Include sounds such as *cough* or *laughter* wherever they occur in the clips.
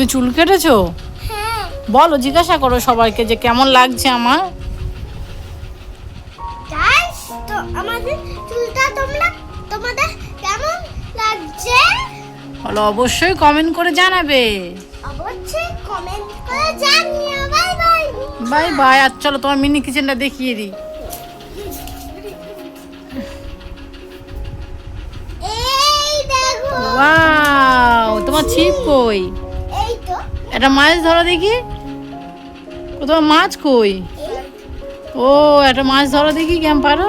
তুমি চুল কেটেছো? হ্যাঁ। বলো জিজ্ঞাসা করো সবাইকে যে কেমন লাগছে আমার। তো আমাদের চুলটা তোমরা তোমাদের কেমন লাগছে? বলো অবশ্যই কমেন্ট করে জানাবে। অবশ্যই কমেন্ট করে জানিও। বাই বাই বাই বাই আর চলো তোমার মিনি কিচেনটা দেখিয়ে দিই। এই দেখো। ওয়াও তোমার ছিপ কই? একটা মাছ ধরো দেখি। ও তোমার মাছ কই? ও, একটা মাছ ধরো দেখি, কেমন পারো?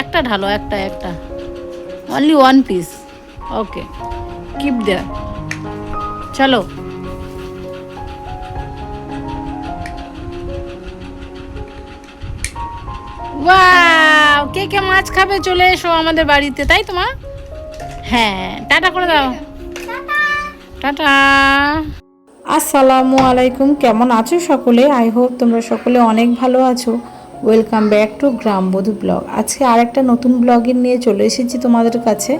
একটা ঢালো, একটা একটা। Only one piece okay keep there চলো। কে কে মাছ খাবে চলে এসো আমাদের বাড়িতে, তাই তো মা? হ্যাঁ টাটা করে দাও। টাটা। আসসালামু আলাইকুম, কেমন আছো সকলে? আই হোপ তোমরা সকলে অনেক ভালো আছো। ওয়েলকাম ব্যাক টু গ্রাম গ্রামবধূ ব্লগ আজকে আর একটা নতুন ব্লগিং নিয়ে চলে এসেছি তোমাদের কাছে।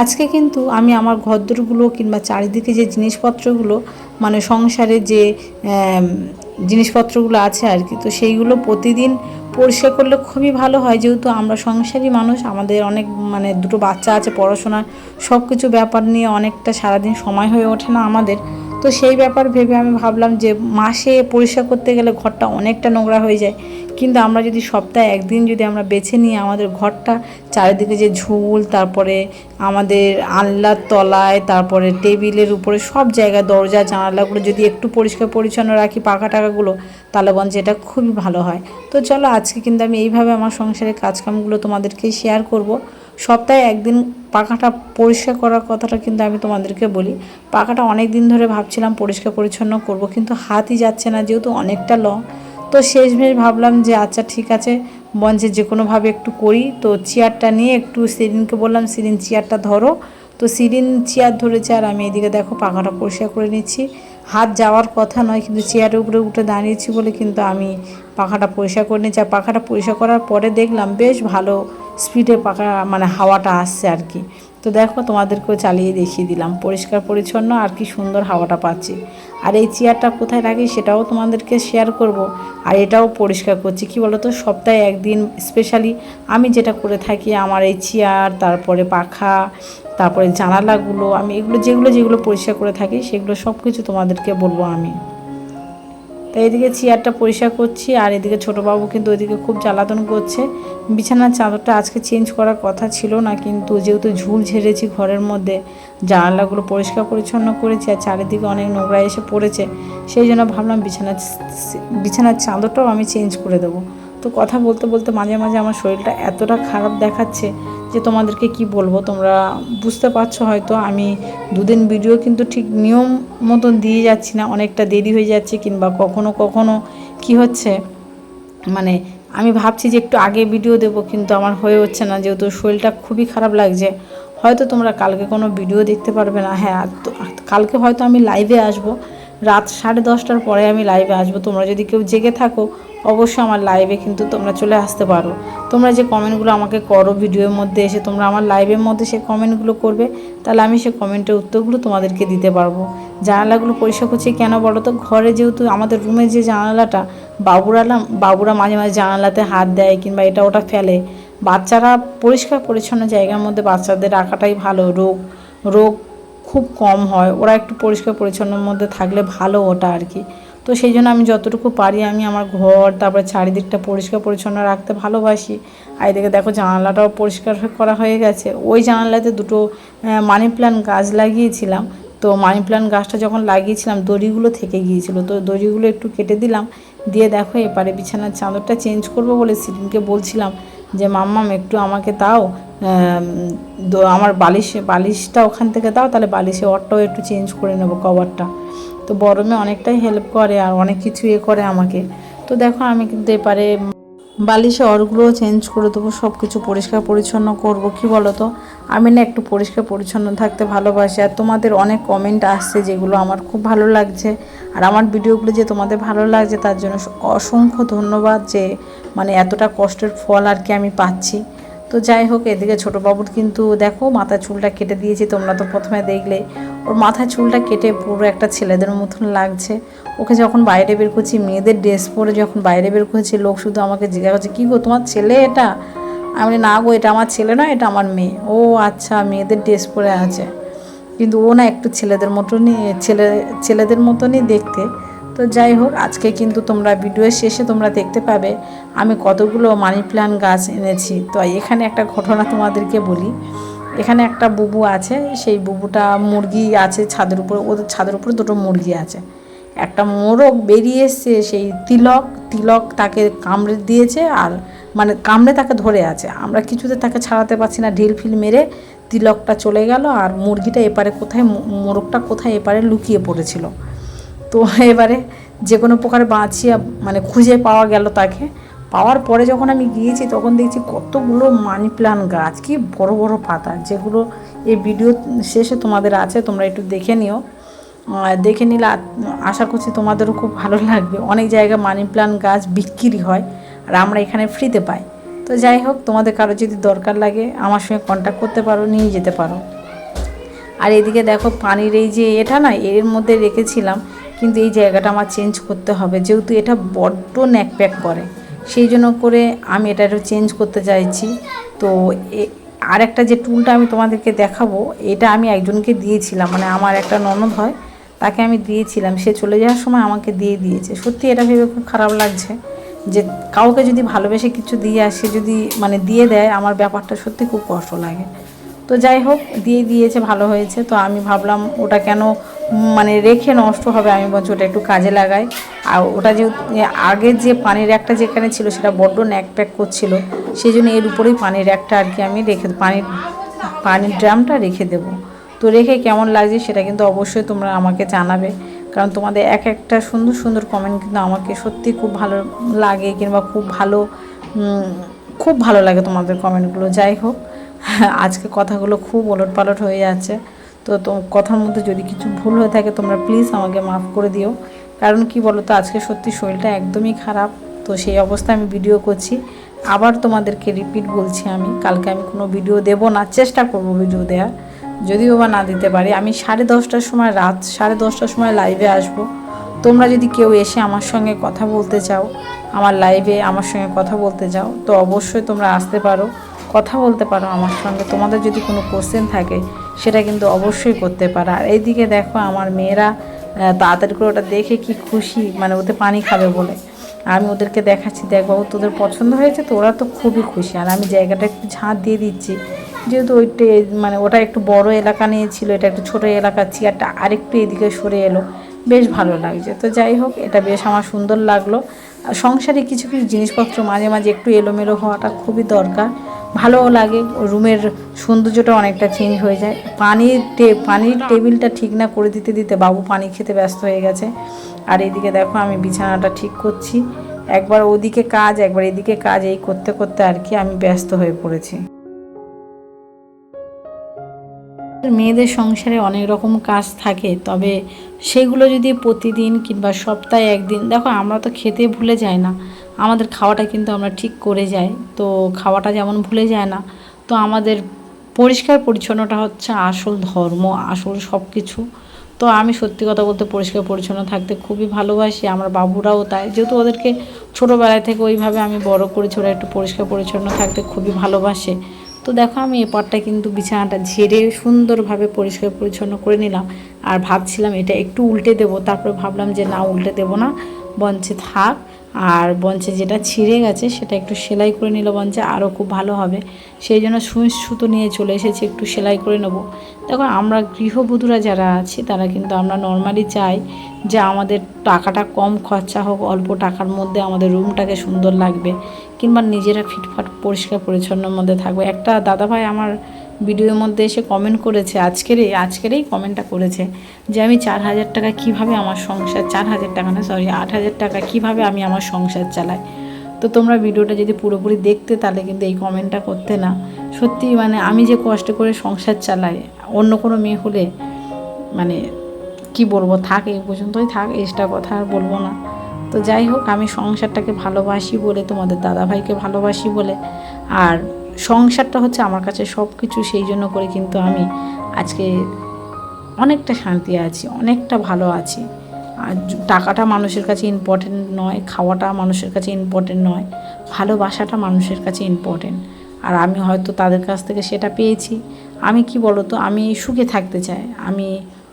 আজকে কিন্তু আমি আমার ঘরদোরগুলো কিংবা চারিদিকে যে জিনিসপত্রগুলো মানে সংসারে যে জিনিসপত্রগুলো আছে আর কি, তো সেইগুলো প্রতিদিন পরিষ্কার করলে খুবই ভালো হয়, যেহেতু আমরা সংসারী মানুষ, আমাদের অনেক মানে দুটো বাচ্চা আছে, পড়াশোনার সব কিছু ব্যাপার নিয়ে অনেকটা সারাদিন সময় হয়ে ওঠে না আমাদের। তো সেই ব্যাপার ভেবে আমি ভাবলাম যে মাসে পরিষ্কার করতে গেলে ঘরটা অনেকটা নোংরা হয়ে যায়। কিন্তু আমরা যদি সপ্তাহে একদিন যদি আমরা বেছে নিয়ে আমাদের ঘরটা, চারিদিকে যে ঝুল, তারপরে আমাদের আনলার তলায়, তারপরে টেবিলের উপরে সব জায়গায় দরজা, জানালাগুলো যদি একটু পরিষ্কার পরিচ্ছন্ন রাখি, পাকা টাকাগুলো, তাহলে বঞ্চ এটা খুবই ভালো হয়। তো চলো আজকে কিন্তু আমি এইভাবে আমার সংসারের কাজকামগুলো তোমাদেরকে শেয়ার করব। সপ্তাহে একদিন পাখাটা পরিষ্কার করার কথাটা কিন্তু আমি তোমাদেরকে বলি। পাখাটা অনেক দিন ধরে ভাবছিলাম পরিষ্কার পরিচ্ছন্ন করব, কিন্তু হাতই যাচ্ছে না, যেহেতু অনেকটা লং তো শেষমেশ ভাবলাম যে আচ্ছা ঠিক আছে মঞ্চে যে কোনোভাবে একটু করি। তো চেয়ারটা নিয়ে একটু সিরিনকে বললাম, সিরিন চেয়ারটা ধরো। তো সিরিন চেয়ার ধরেছে আর আমি এদিকে দেখো পাখাটা পরিষ্কার করে নিচ্ছি। হাত যাওয়ার কথা নয়, কিন্তু চেয়ারের উপরে উঠে দাঁড়িয়েছি বলে কিন্তু আমি পাখাটা পরিষ্কার করে নিচ্ছি। আর পাখাটা পরিষ্কার করার পরে দেখলাম বেশ ভালো স্পিডে পাখা মানে হাওয়াটা আসছে আর কি। তো দেখো তোমাদেরকেও চালিয়ে দেখিয়ে দিলাম। পরিষ্কার, পরিচ্ছন্ন আর কি সুন্দর হাওয়াটা পাচ্ছি। আর এই চেয়ারটা কোথায় রাখি সেটাও তোমাদেরকে শেয়ার করব। আর এটাও পরিষ্কার করছি। কি বলো তো সপ্তাহে একদিন স্পেশালি আমি যেটা করে থাকি, আমার এই চেয়ার, তারপরে পাখা, তারপরে জানালাগুলো, আমি এগুলো যেগুলো যেগুলো পরিষ্কার করে থাকি, সেগুলো সব কিছু তোমাদেরকে বলব আমি। তাই এদিকে চেয়ারটা পরিষ্কার করছি, আর এদিকে ছোটো বাবু কিন্তু ওইদিকে খুব জ্বালাতন করছে। বিছানার চাদরটা আজকে চেঞ্জ করার কথা ছিল না, কিন্তু যেহেতু ঝুল ঝেড়েছি ঘরের মধ্যে, জানালাগুলো পরিষ্কার পরিচ্ছন্ন করেছি আর চারিদিকে অনেক নোংরা এসে পড়েছে, সেই জন্য ভাবলাম বিছানার বিছানার চাদরটাও আমি চেঞ্জ করে দেবো। তো কথা বলতে বলতে মাঝে মাঝে আমার শরীরটা এতটা খারাপ দেখাচ্ছে যে তোমাদেরকে কি বলব, তোমরা বুঝতে পারছ হয়তো, আমি দুদিন ভিডিও কিন্তু ঠিক নিয়ম মতন দিয়ে যাচ্ছি না, অনেকটা দেরি হয়ে যাচ্ছে কিংবা কখনো কখনো কি হচ্ছে মানে আমি ভাবছি যে একটু আগে ভিডিও দেব কিন্তু আমার হয়ে হচ্ছে না, যেহেতু শরীরটা খুবই খারাপ লাগছে। হয়তো তোমরা কালকে কোনো ভিডিও দেখতে পারবে না হ্যাঁ কালকে হয়তো আমি লাইভে আসব, রাত সাড়ে দশটার পরে আমি লাইভে আসব, তোমরা যদি কেউ জেগে থাকো অবশ্যই আমার লাইভে কিন্তু তোমরা চলে আসতে পারো। তোমরা যে কমেন্টগুলো আমাকে করো ভিডিওর মধ্যে এসে তোমরা আমার লাইভের মধ্যে সে কমেন্টগুলো করবে, তাহলে আমি সে কমেন্টের উত্তরগুলো তোমাদেরকে দিতে পারব। জানালাগুলো পরিষ্কার করছি কেন বলো তো? ঘরে যেহেতু আমাদের রুমে যে জানালাটা বাবুরালা বাবুরা মাঝে মাঝে জানালাতে হাত দেয় কিংবা এটা ওটা ফেলে। বাচ্চারা পরিষ্কার পরিচ্ছন্ন জায়গার মধ্যে বাচ্চাদের রাখাটাই ভালো। রোগ রোগ খুব কম হয়। ওরা একটু পরিষ্কার পরিচ্ছন্নর মধ্যে থাকলে ভালো ওটা আর কি। তো সেই জন্য আমি যতটুকু পারি আমি আমার ঘর, তারপরে চারিদিকটা পরিষ্কার পরিচ্ছন্ন রাখতে ভালোবাসি। আর এদিকে দেখো জানালাটাও পরিষ্কার করা হয়ে গেছে। ওই জানালাতে দুটো মানি প্ল্যান্ট গাছ লাগিয়েছিলাম। তো মানি প্ল্যান্ট গাছটা যখন লাগিয়েছিলাম, দড়িগুলো থেকে গিয়েছিল। তো দড়িগুলো একটু কেটে দিলাম। দিয়ে দেখো এপারে বিছানার চাদরটা চেঞ্জ করব বলে সিরিনকে বলছিলাম যে, মাম্মাম, একটু আমাকে দো- আমার বালিশ, বালিশটা ওখান থেকে দাও, তাহলে বালিশে ওরটাও একটু চেঞ্জ করে নেব কভারটা তো বরমে অনেকটাই হেল্প করে আর অনেক কিছু এ করে আমাকে। তো দেখো আমি কিন্তু এপারে বালিশে অরগুলোও চেঞ্জ করে দেবো সব কিছু পরিষ্কার পরিচ্ছন্ন করব, কি বলো তো আমি না একটু পরিষ্কার পরিচ্ছন্ন থাকতে ভালোবাসি আর তোমাদের অনেক কমেন্ট আসছে যেগুলো আমার খুব ভালো লাগছে। আর আমার ভিডিওগুলো যে তোমাদের ভালো লাগছে তার জন্য অসংখ্য ধন্যবাদ যে মানে এতটা কষ্টের ফল আর কি আমি পাচ্ছি। তো যাই হোক, এদিকে ছোটো বাবুর কিন্তু দেখো মাথা চুলটা কেটে দিয়েছি, তোমরা তো প্রথমে দেখলে। ওর মাথা চুলটা কেটে পুরো একটা ছেলেদের মতন লাগছে। ওকে যখন বাইরে বের করছি, মেয়েদের ড্রেস পরে যখন বাইরে বের করছি, লোক শুধু আমাকে জিজ্ঞাসা করছে, কী গো, তোমার ছেলে এটা? আমি না গো, এটা আমার ছেলে নয়, এটা আমার মেয়ে। ও আচ্ছা মেয়েদের ড্রেস পরে আছে। কিন্তু ও না একটু ছেলেদের মতনই, ছেলে, ছেলেদের মতনই দেখতে। তো যাই হোক, আজকে কিন্তু তোমরা ভিডিওর শেষে তোমরা দেখতে পাবে আমি কতগুলো মানি প্ল্যান্ট গাছ এনেছি। তো এখানে একটা ঘটনা তোমাদেরকে বলি। এখানে একটা বুবু আছে, সেই বুবুটা মুরগি আছে ছাদের উপরে, ওদের ছাদের উপরে দুটো মুরগি আছে। একটা মোরগ বেরিয়ে এসছে, সেই তিলক তিলক তাকে কামড়ে দিয়েছে আর মানে কামড়ে তাকে ধরে আছে। আমরা কিছুতে তাকে ছাড়াতে পারছি না, ঢিল ফিল মেরে তিলকটা চলে গেল আর মুরগিটা এপারে কোথায় মোরগটা কোথায় এপারে লুকিয়ে পড়েছিল। তো এবারে যে কোনো প্রকার বাঁচিয়ে মানে খুঁজে পাওয়া গেল তাকে। পাওয়ার পরে যখন আমি গিয়েছি তখন দেখছি কতগুলো মানি প্লান্ট গাছ, কি বড় বড় পাতা, যেগুলো এই ভিডিও শেষে তোমাদের আছে, তোমরা একটু দেখে নিও। দেখে নিলে আশা করছি তোমাদেরও খুব ভালো লাগবে। অনেক জায়গায় মানি প্লান্ট গাছ বিক্রি হয় আর আমরা এখানে ফ্রিতে পাই। তো যাই হোক, তোমাদের কারও যদি দরকার লাগে আমার সঙ্গে কন্ট্যাক্ট করতে পারো, নিয়ে যেতে পারো। আর এদিকে দেখো পানির এই যে এটা না, এর মধ্যে রেখেছিলাম কিন্তু এই জায়গাটা আমার চেঞ্জ করতে হবে। যেহেতু এটা বড্ড ন্যাক প্যাক করে, সেই জন্য করে আমি এটা একটু চেঞ্জ করতে চাইছি। তো আর একটা যে টুলটা আমি তোমাদেরকে দেখাবো, এটা আমি একজনকে দিয়েছিলাম মানে আমার একটা ননদ হয়, তাকে আমি দিয়েছিলাম। সে চলে যাওয়ার সময় আমাকে দিয়ে দিয়েছে। সত্যি এটা ভেবে খুব খারাপ লাগছে যে কাউকে যদি ভালোবেসে কিছু দিয়ে আসে, যদি মানে দিয়ে দেয়, আমার ব্যাপারটা সত্যি খুব কষ্ট লাগে। তো যাই হোক, দিয়ে দিয়েছে, ভালো হয়েছে। তো আমি ভাবলাম ওটা কেন মানে রেখে নষ্ট হবে, আমি বলছি ওটা একটু কাজে লাগাই। আর ওটা যে আগের যে পানির একটা যেখানে ছিল সেটা বড্ড ন্যাক প্যাক করছিল, সেই জন্য এর উপরেই পানির একটা আর কি আমি রেখে, পানির পানির ড্রামটা রেখে দেব। তো রেখে কেমন লাগছে সেটা কিন্তু অবশ্যই তোমরা আমাকে জানাবে। কারণ তোমাদের এক একটা সুন্দর সুন্দর কমেন্ট কিন্তু আমাকে সত্যি খুব ভালো লাগে কিংবা খুব ভালো খুব ভালো লাগে তোমাদের কমেন্টগুলো যাই হোক, আজকে কথাগুলো খুব ওলট পালট হয়ে যাচ্ছে। তো তো কথার মধ্যে যদি কিছু ভুল হয়ে থাকে তোমরা প্লিজ আমাকে মাফ করে দিও। কারণ কি বলো তো আজকে সত্যি শরীরটা একদমই খারাপ, তো সেই অবস্থায় আমি ভিডিও করছি। আবার তোমাদেরকে রিপিট বলছি আমি, কালকে আমি কোনো ভিডিও দেব না, চেষ্টা করব ভিডিও দেওয়ার যদিও বা না দিতে পারি, আমি সাড়ে দশটার সময় রাত, সাড়ে দশটার সময় লাইভে আসব। তোমরা যদি কেউ এসে আমার সঙ্গে কথা বলতে চাও, আমার লাইভে আমার সঙ্গে কথা বলতে চাও তো অবশ্যই তোমরা আসতে পারো, কথা বলতে পারো আমার সঙ্গে। তোমাদের যদি কোনো কোশ্চেন থাকে সেটা কিন্তু অবশ্যই করতে পারো। আর এইদিকে দেখো আমার মেয়েরা তাড়াতাড়ি করে ওটা দেখে কি খুশি মানে ওতে পানি খাবে বলে। আমি ওদেরকে দেখাচ্ছি, দেখ বাবু তোদের পছন্দ হয়েছে তো ওরা তো খুবই খুশি। আর আমি জায়গাটা একটু ঝাঁট দিয়ে দিচ্ছি। যেহেতু ওইটা মানে ওটা একটু বড় এলাকা নিয়েছিল এটা একটু ছোটো এলাকা, চেয়ারটা আরেকটু এদিকে সরে এলো। বেশ ভালো লাগছে। তো যাই হোক, এটা বেশ আমার সুন্দর লাগল। সংসারে কিছু কিছু জিনিসপত্র মাঝে মাঝে একটু এলোমেলো হওয়াটা খুবই দরকার। ভালোও লাগে রুমের সৌন্দর্যটা অনেকটা চেঞ্জ হয়ে যায়। পানির পানির টেবিলটা ঠিক না করে দিতে দিতে বাবু পানি খেতে ব্যস্ত হয়ে গেছে। আর এদিকে দেখো আমি বিছানাটা ঠিক করছি। একবার ওদিকে কাজ, একবার এদিকে কাজ, এই করতে করতে আর কি আমি ব্যস্ত হয়ে পড়েছি। মেয়েদের সংসারে অনেক রকম কাজ থাকে, তবে সেগুলো যদি প্রতিদিন কিংবা সপ্তাহে একদিন, দেখো আমরা তো খেতে ভুলে যাই না, আমাদের খাওয়াটা কিন্তু আমরা ঠিক করে যাই, তো খাওয়াটা যেমন ভুলে যায় না, তো আমাদের পরিষ্কার পরিচ্ছন্নতা হচ্ছে আসল ধর্ম, আসল সব কিছু তো আমি সত্যি কথা বলতে পরিষ্কার পরিচ্ছন্ন থাকতে খুবই ভালোবাসি, আমার বাবুরাও তাই, যেহেতু ওদেরকে ছোটোবেলায় থেকে ওইভাবে আমি বড় করেছি, ওরা একটু পরিষ্কার পরিচ্ছন্ন থাকতে খুবই ভালোবাসে তো দেখো আমি এ এপারটা কিন্তু বিছানাটা ঝেড়ে সুন্দরভাবে পরিষ্কার পরিচ্ছন্ন করে নিলাম। আর ভাবছিলাম এটা একটু উল্টে দেব, তারপরে ভাবলাম যে না, উল্টে দেব না। বঞ্চে থাক। আর বঞ্চে যেটা ছিঁড়ে গেছে সেটা একটু সেলাই করে নিলে বঞ্চে আরও খুব ভালো হবে। সেই জন্য সুইচ সুতো নিয়ে চলে এসেছি, একটু সেলাই করে নেব। দেখো আমরা গৃহবধূরা যারা আছি, তারা কিন্তু আমরা নর্মালি চাই যে আমাদের টাকাটা কম খরচা হোক, অল্প টাকার মধ্যে আমাদের রুমটাকে সুন্দর লাগবে, কিংবা নিজেরা ফিটফাট, পরিষ্কার, পরিচ্ছন্নর মধ্যে থাকবে। একটা দাদাভাই আমার ভিডিওর মধ্যে এসে কমেন্ট করেছে, আজকের আজকেরই আজকেরই কমেন্টটা করেছে যে আমি চার হাজার টাকা কীভাবে আমার সংসার, চার হাজার টাকা না সরি আট হাজার টাকা কীভাবে আমি আমার সংসার চালাই? তো তোমরা ভিডিওটা যদি পুরোপুরি দেখতে তাহলে কিন্তু এই কমেন্টটা করতে না। সত্যি মানে আমি যে কষ্ট করে সংসার চালাই, অন্য কোনো মেয়ে হলে মানে কি বলব, থাক এই পর্যন্তই থাক এক্সট্রা কথা আর বলব না। তো যাই হোক, আমি সংসারটাকে ভালোবাসি বলে, তোমাদের দাদাভাইকে ভালোবাসি বলে, আর সংসারটা হচ্ছে আমার কাছে সব কিছু সেই জন্য করে কিন্তু আমি আজকে অনেকটা শান্তি আছি, অনেকটা ভালো আছি। আর টাকাটা মানুষের কাছে ইম্পর্টেন্ট নয়, খাওয়াটা মানুষের কাছে ইম্পর্টেন্ট নয়, ভালোবাসাটা মানুষের কাছে ইম্পর্টেন্ট আর আমি হয়তো তাদের কাছ থেকে সেটা পেয়েছি। আমি কি বলতো, আমি সুখে থাকতে চাই। আমি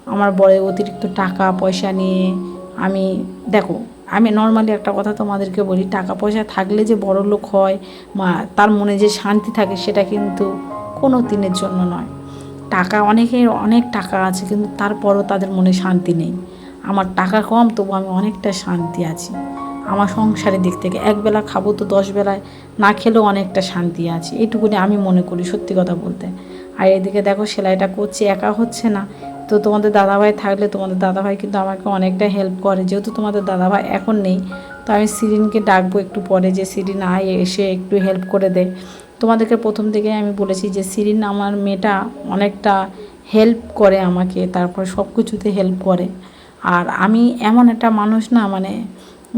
আমার বড় অতিরিক্ত টাকা, পয়সা নিয়ে আমি, দেখো আমি নর্মালি একটা কথা তোমাদেরকে বলি, টাকা পয়সা থাকলে যে বড় লোক হয় বা তার মনে যে শান্তি থাকে সেটা কিন্তু কোনো দিনের জন্য নয়। টাকা অনেকের অনেক টাকা আছে কিন্তু তারপরও তাদের মনে শান্তি নেই। আমার টাকা কম, তবু আমি অনেকটা শান্তি আছি। আমার সংসারের দিক থেকে একবেলা খাব তো দশ বেলায়, না খেলেও অনেকটা শান্তি আছে। এইটুকুনি আমি মনে করি সত্যি কথা বলতে। আর এদিকে দেখো সেলাইটা করছি, একা হচ্ছে না। তো তোমাদের দাদাভাই থাকলে তোমাদের দাদাভাই কিন্তু আমাকে অনেকটা হেল্প করে। যেহেতু তোমাদের দাদাভাই এখন নেই, তো আমি সিরিনকে ডাকবো একটু পরে যে সিরিন আয়, এসে একটু হেল্প করে দে। তোমাদেরকে প্রথম থেকে আমি বলেছি যে সিরিন আমার মেয়েটা অনেকটা হেল্প করে আমাকে, তারপর সব কিছুতে হেল্প করে। আর আমি এমন একটা মানুষ না মানে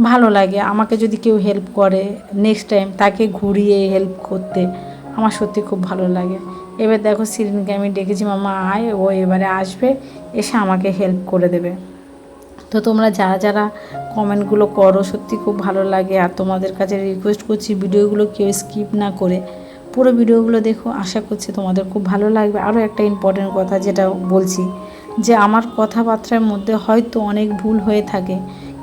ভালো লাগে, আমাকে যদি কেউ হেল্প করে নেক্সট টাইম তাকে ঘুরিয়ে হেল্প করতে, আমার সত্যি খুব ভালো লাগে। এবার দেখো সিরিনকে আমি ডেকেছি, মামা আয়, ও এবারে আসবে, এসে আমাকে হেল্প করে দেবে। তো তোমরা যারা যারা কমেন্টগুলো করো, সত্যি খুব ভালো লাগে। আর তোমাদের কাছে রিকোয়েস্ট করছি, ভিডিওগুলো কেউ স্কিপ না করে পুরো ভিডিওগুলো দেখো। আশা করছি তোমাদের খুব ভালো লাগবে। আরও একটা ইম্পর্টেন্ট কথা যেটা বলছি, যে আমার কথাবার্তার মধ্যে হয়তো অনেক ভুল হয়ে থাকে,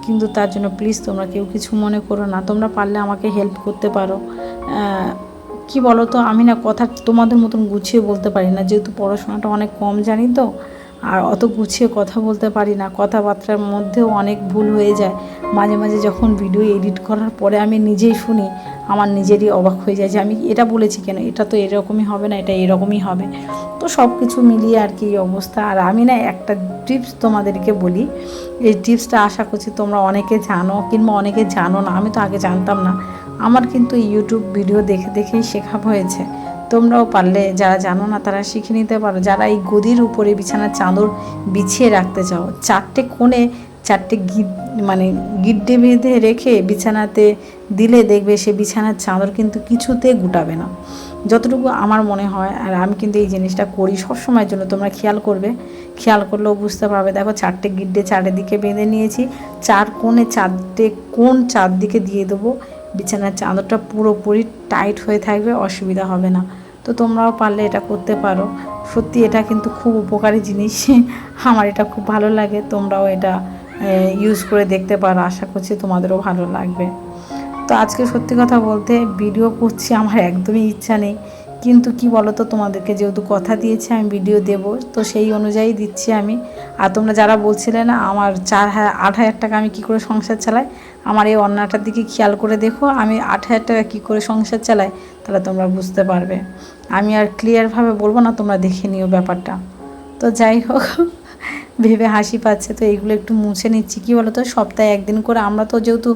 কিন্তু তার জন্য প্লিজ তোমরা কেউ কিছু মনে করো না। তোমরা পারলে আমাকে হেল্প করতে পারো। কি বলো তো আমি না কথা তোমাদের মতন গুছিয়ে বলতে পারি না। যেহেতু পড়াশোনাটা অনেক কম জানি তো, আর অত গুছিয়ে কথা বলতে পারি না। কথাবার্তার মধ্যেও অনেক ভুল হয়ে যায়। মাঝে মাঝে যখন ভিডিও এডিট করার পরে আমি নিজেই শুনি, আমার নিজেরই অবাক হয়ে যায় যে আমি এটা বলেছি কেন? এটা তো এরকমই হবে না, এটা এরকমই হবে। তো সব কিছু মিলিয়ে আর কি এই অবস্থা। আর আমি না একটা টিপস তোমাদেরকে বলি, এই টিপসটা আশা করছি তোমরা অনেকে জানো কিংবা অনেকে জানো না, আমি তো আগে জানতাম না। আমার কিন্তু ইউটিউব ভিডিও দেখে দেখেই শেখা হয়েছে। তোমরাও পারলে, যারা জানো না, তারা শিখে নিতে পারো। যারা এই গদির উপরে বিছানার চাদর বিছিয়ে রাখতে চাও, চারটে কোণে চারটে গিট মানে গিড্ডে বেঁধে রেখে বিছানাতে দিলে দেখবে সে বিছানার চাদর কিন্তু কিছুতে গুটাবে না। যতটুকু আমার মনে হয়, আর আমি কিন্তু এই জিনিসটা করি সব সময়ের জন্য, তোমরা খেয়াল করবে। খেয়াল করলেও বুঝতে পারবে। দেখো, চারটে গিড্ডে চারিদিকে বেঁধে নিয়েছি, চার কোণে চারটে কোণ চারদিকে দিয়ে দেবো। বিছানার চাদরটা পুরোপুরি টাইট হয়ে থাকবে, অসুবিধা হবে না। তো তোমরাও পারলে এটা করতে পারো। সত্যি এটা কিন্তু খুব উপকারী জিনিস। *laughs* আমার এটা খুব ভালো লাগে। তোমরাও এটা ইউজ করে দেখতে পারো। আশা করছি তোমাদেরও ভালো লাগবে। তো আজকে সত্যি কথা বলতে ভিডিও করছি, আমার একদমই ইচ্ছা নেই। কিন্তু কি বলো তো তোমাদেরকে যেহেতু কথা দিয়েছি, আমি ভিডিও দেব। তো সেই অনুযায়ী দিচ্ছি আমি। আর তোমরা যারা বলছিলে না, আমার চার হাজার আট হাজার টাকা আমি কি করে সংসার চালাই? আমার এই অন্যটার দিকে খেয়াল করে দেখো, আমি আট হাজার টাকা কী করে সংসার চালাই? তাহলে তোমরা বুঝতে পারবে। আমি আর ক্লিয়ারভাবে বলব না, তোমরা দেখে নিও ব্যাপারটা। তো যাই হোক। ভেবে হাসি পাচ্ছে, তো এইগুলো একটু মুছে নিচ্ছি। কী বলো তো সপ্তাহে একদিন করে আমরা তো যেহেতু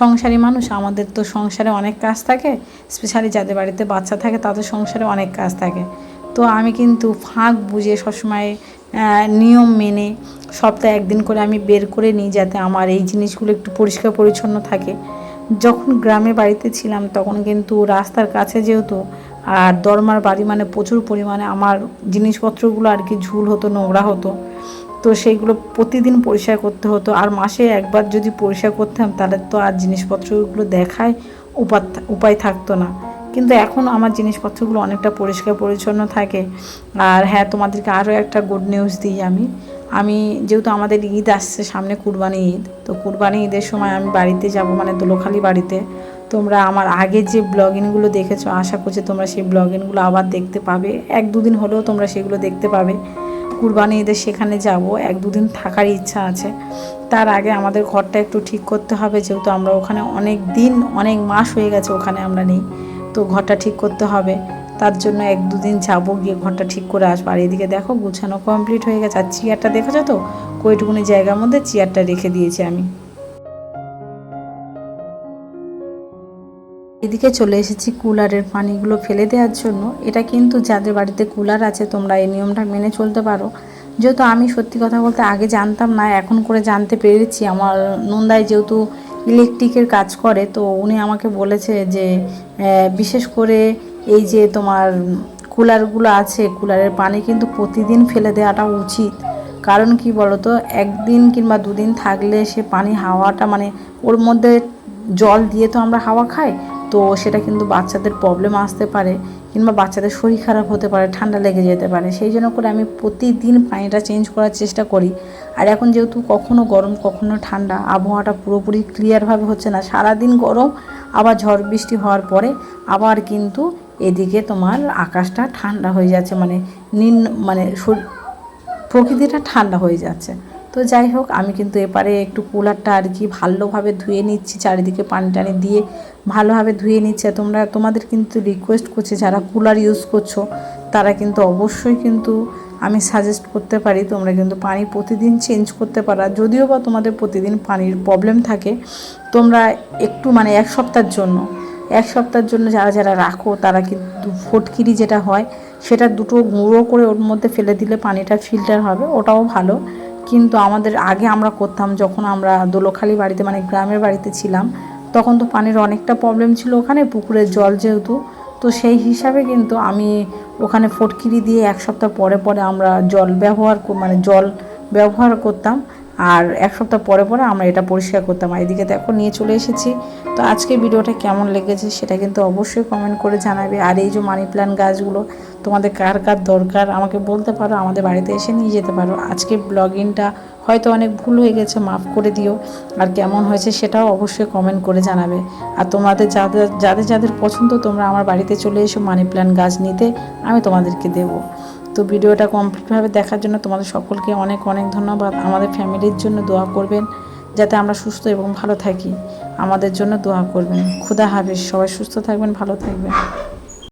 সংসারী মানুষ, আমাদের তো সংসারে অনেক কাজ থাকে স্পেশালি যাদের বাড়িতে বাচ্চা থাকে, তাদের সংসারে অনেক কাজ থাকে। তো আমি কিন্তু ফাঁক বুঝে সবসময় নিয়ম মেনে সপ্তাহে একদিন করে আমি বের করে নিই যাতে আমার এই জিনিসগুলো একটু পরিষ্কার পরিচ্ছন্ন থাকে। যখন গ্রামে বাড়িতে ছিলাম, তখন কিন্তু রাস্তার কাছে যেহেতু আর দরমার বাড়ি মানে প্রচুর পরিমাণে আমার জিনিসপত্রগুলো আর কি ঝুল হতো, নোংরা হতো। তো সেইগুলো প্রতিদিন পরিষ্কার করতে হতো। আর মাসে একবার যদি পরিষ্কার করতাম, তাহলে তো আর জিনিসপত্রগুলো দেখায় উপাত, উপায় থাকতো না। কিন্তু এখন আমার জিনিসপত্রগুলো অনেকটা পরিষ্কার পরিচ্ছন্ন থাকে। আর হ্যাঁ তোমাদেরকে আরও একটা গুড নিউজ দিই আমি। আমি যেহেতু আমাদের ঈদ আসছে, সামনে কুরবানি ঈদ, তো কুরবানি ঈদের সময় আমি বাড়িতে যাব মানে দোলোখালি বাড়িতে। তোমরা আমার আগে যে ব্লগিংগুলো দেখেছ, আশা করছি তোমরা সেই ব্লগিংগুলো আবার দেখতে পাবে। এক দুদিন হলেও তোমরা সেগুলো দেখতে পাবে। কুরবানি ঈদের সেখানে যাব। এক দুদিন থাকার ইচ্ছা আছে। তার আগে আমাদের ঘরটা একটু ঠিক করতে হবে, যেহেতু আমরা ওখানে অনেক দিন, অনেক মাস হয়ে গেছে ওখানে আমরা নেই। তো ঘরটা ঠিক করতে হবে। তার জন্য এক দুদিন যাব, গিয়ে ঘরটা ঠিক করে আসব। আর এদিকে দেখো, গুছানো কমপ্লিট হয়ে গেছে। আর চেয়ারটা দেখেছ তো? কইটুকুনি জায়গার মধ্যে চেয়ারটা রেখে দিয়েছি আমি। এদিকে চলে এসেছি কুলারের পানিগুলো ফেলে দেওয়ার জন্য। এটা কিন্তু যাদের বাড়িতে কুলার আছে, তোমরা এই নিয়মটা মেনে চলতে পারো। যেহেতু আমি সত্যি কথা বলতে আগে জানতাম না, এখন করে জানতে পেরেছি। আমার নন্দায় যেহেতু ইলেকট্রিকের কাজ করে, তো উনি আমাকে বলেছে যে বিশেষ করে এই যে তোমার কুলারগুলো আছে, কুলারের পানি কিন্তু প্রতিদিন ফেলে দেওয়াটা উচিত। কারণ কি বলতো, একদিন কিংবা দুদিন থাকলে সে পানি হাওয়াটা মানে ওর মধ্যে জল দিয়ে তো আমরা হাওয়া খাই তো সেটা কিন্তু বাচ্চাদের প্রবলেম আসতে পারে কিংবা বাচ্চাদের শরীর খারাপ হতে পারে, ঠান্ডা লেগে যেতে পারে। সেই জন্য করে আমি প্রতিদিন পানিটা চেঞ্জ করার চেষ্টা করি। আর এখন যেহেতু কখনো গরম, কখনো ঠান্ডা, আবহাওয়াটা পুরোপুরি ক্লিয়ারভাবে হচ্ছে না, সারাদিন গরম, আবার ঝড় বৃষ্টি হওয়ার পরে আবার কিন্তু এদিকে তোমার আকাশটা ঠান্ডা হয়ে যাচ্ছে মানে নিন মানে প্রকৃতিটা ঠান্ডা হয়ে যাচ্ছে। তো যাই হোক, আমি কিন্তু এপারে একটু কুলারটা আর কি ভালোভাবে ধুয়ে নিচ্ছি, চারিদিকে পানি টানি দিয়ে ভালোভাবে ধুয়ে নিচ্ছে। তোমরা, তোমাদের কিন্তু রিকোয়েস্ট করছে, যারা কুলার ইউজ করছ, তারা কিন্তু অবশ্যই কিন্তু আমি সাজেস্ট করতে পারি, তোমরা কিন্তু পানি প্রতিদিন চেঞ্জ করতে পারো। যদিও বা তোমাদের প্রতিদিন পানির প্রবলেম থাকে, তোমরা একটু মানে এক সপ্তাহের জন্য, এক সপ্তাহের জন্য যারা যারা রাখো, তারা কিন্তু ফটকিরি যেটা হয়, সেটা দুটো গুঁড়ো করে ওর মধ্যে ফেলে দিলে পানিটা ফিল্টার হবে, ওটাও ভালো। কিন্তু আমাদের আগে আমরা করতাম যখন আমরা দোলখালি বাড়িতে মানে গ্রামের বাড়িতে ছিলাম, তখন তো পানির অনেকটা প্রবলেম ছিল ওখানে, পুকুরের জল যেহেতু, তো সেই হিসাবে কিন্তু আমি ওখানে ফটকিরি দিয়ে এক সপ্তাহ পরে পরে আমরা জল ব্যবহার মানে জল ব্যবহার করতাম। আর এক সপ্তাহ পরে পরে আমরা এটা পরিষ্কার করতাম। আর এদিকে দেখো, নিয়ে চলে এসেছি। তো আজকে ভিডিওটা কেমন লেগেছে সেটা কিন্তু অবশ্যই কমেন্ট করে জানাবে। আর এই যে মানি প্ল্যান্ট গাছগুলো, তোমাদের কার কার দরকার আমাকে বলতে পারো, আমাদের বাড়িতে এসে নিয়ে যেতে পারো। আজকে ব্লগিংটা হয়তো অনেক ভুল হয়ে গেছে, মাফ করে দিও। আর কেমন হয়েছে সেটাও অবশ্যই কমেন্ট করে জানাবে। আর তোমাদের যাদের যাদের যাদের পছন্দ, তোমরা আমার বাড়িতে চলে এসো মানি প্ল্যান্ট গাছ নিতে, আমি তোমাদেরকে দেবো। তো ভিডিওটা কমপ্লিটভাবে দেখার জন্য তোমাদের সকলকে অনেক অনেক ধন্যবাদ। আমাদের ফ্যামিলির জন্য দোয়া করবেন যাতে আমরা সুস্থ এবং ভালো থাকি। আমাদের জন্য দোয়া করবেন। ক্ষুদা হাফিজ। সবাই সুস্থ থাকবেন, ভালো থাকবেন।